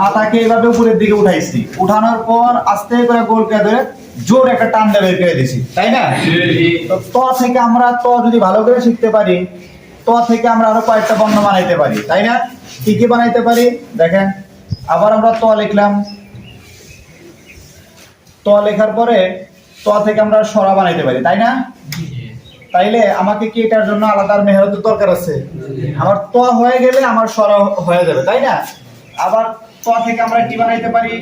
মাথাকে এইভাবে উপরের দিকে উঠাইছি। উঠানোর পর আস্তে করে গোলকে ধরে জোর একটা টান বের করে দিছি, তাই না? ত থেকে আমরা ত যদি ভালো করে শিখতে পারি, ত থেকে আমরা আরও কয়েকটা বর্ণ বানাইতে পারি, তাই না? কি কি বানাইতে পারি? দেখেন, আবার আমরা ত লিখলাম। ত লেখার পরে ত থেকে আমরা সরা বানাইতে পারি, তাই না? তাইলে আমাকে কি এটার জন্য আলাদা মেহনতের দরকার আছে? আমার ত হয়ে গেলে আমার সরা হয়ে যাবে, তাই না? আবার ত থেকে আমরা কি বানাইতে পারি?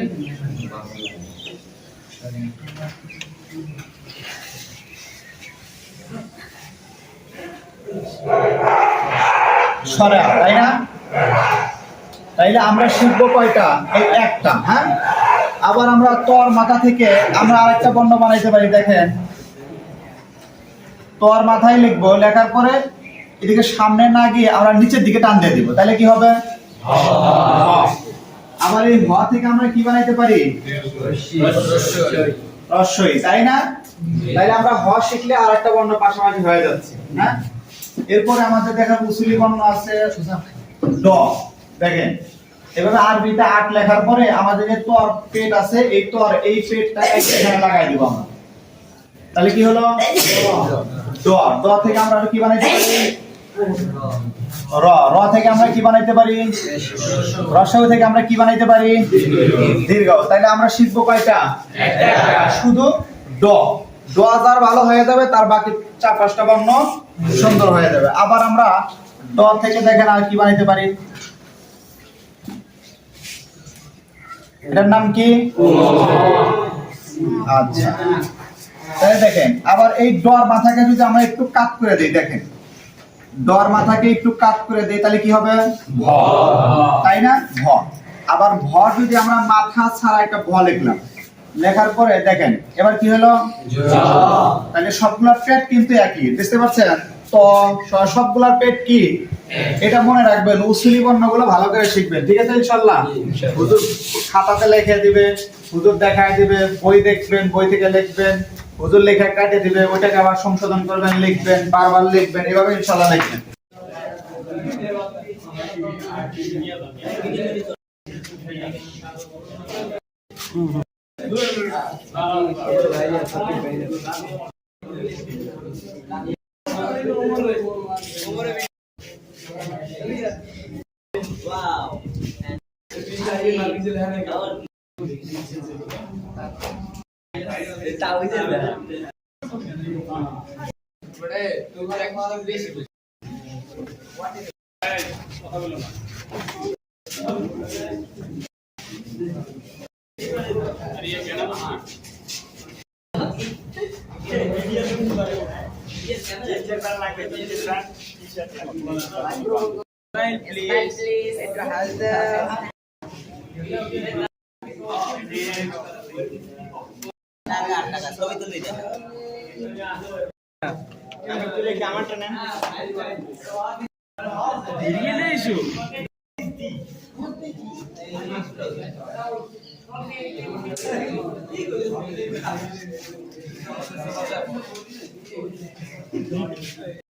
তাই না? তাইলে আমরা শিখব কয়টা? একটা হ্যাঁ? আবার আমরা তর মাথা থেকে আমরা আরেকটা বর্ণ বানাইতে পারি, দেখেন। তর মাথায় লিখব, লেখার পরে এদিকে সামনে না গিয়ে আমরা নিচের দিকে টান দিয়ে দিব তাহলে কি হবে? আবার এই থেকে আমরা কি বানাইতে পারি? রস্যই তাই না? আমরা হ শিখলে আর একটা বর্ণ পাশাপাশি হয়ে যাচ্ছে, না? এরপরে আমাদের দেখেন উসুলি বর্ণ আছে। ড। দেখেন আট লেখার পরে আমাদের যে তর পেট আছে, এই তর, এই পেটটা এখানে লাগাই দিব আমরা। তাহলে কি হলো? ড। ড থেকে আমরা কি বানাইতে পারি? র র থেকে আমরা কি বানাইতে পারি? রসগো থেকে আমরা কি বানাইতে পারি? দীর্ঘ। তাহলে আমরা শিখব কয়টা? শুধু ড। ড যার ভালো হয়ে যাবে, তার বাকি চার পাঁচটা বর্ণ সুন্দর হয়ে যাবে। আবার আমরা ড থেকে দেখেন আর কি বানাইতে পারি। এটার নাম কি? আচ্ছা। তাহলে দেখেন, আবার এই ডর মাথাকে যদি আমরা একটু কাট করে দিই, দেখেন। ডর মাথাকে একটু কাট করে দেই তাহলে কি হবে? ভ তাই না? ভ আবার ভ যদি আমরা মাথা ছাড়া একটা ভ লিখলাম লেখার পরে দেখেন এবার কি হলো? তাহলে সবগুলোর পেট কিন্তু একই বুঝতে পারছেন? তো সবগুলোর পেট কি? এটা মনে রাখবেন উসুলি বর্ণগুলো ভালো করে শিখবেন ঠিক আছে ইনশাল্লাহ হুজুর খাতাতে লিখে দিবে হুজুর দেখায় দিবে বই দেখবেন বই থেকে লিখবেন হুজুর লেখা কাটে দিবে ওইটাকে আবার সংশোধন করবেন লিখবেন বারবার লিখবেন এভাবে ইনশাল্লাহ লিখবেন। Smile please. It has the টাকা ছবি তুলে দেন আমারটা নেন